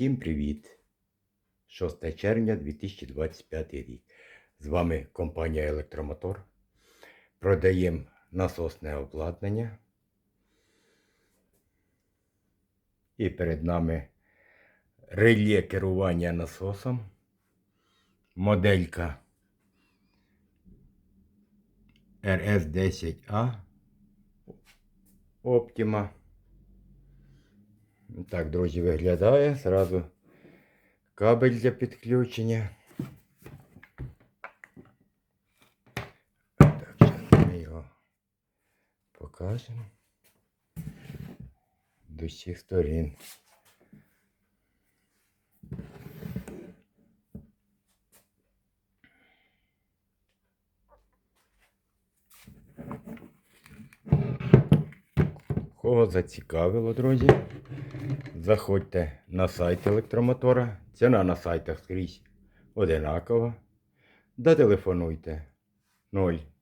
Всім привіт! 6 червня 2025 рік. З вами компанія Електромотор. Продаємо насосне обладнання. І перед нами реле керування насосом. Моделька RS10A Optima. Так, друзі, виглядає. Зразу кабель для підключення. Так, зараз ми його покажемо. До всіх сторін. Кого зацікавило, друзі? Заходьте на сайт електромотора. Ціна на сайтах скрізь одинакова. Дотелефонуйте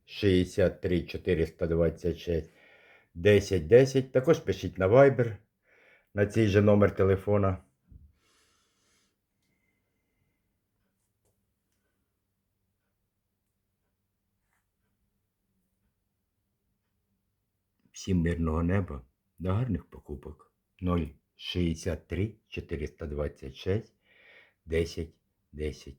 063 426 10 10. Також пишіть на Viber на цей же номер телефона. Всім мирного неба до гарних покупок. 063 426 10 10.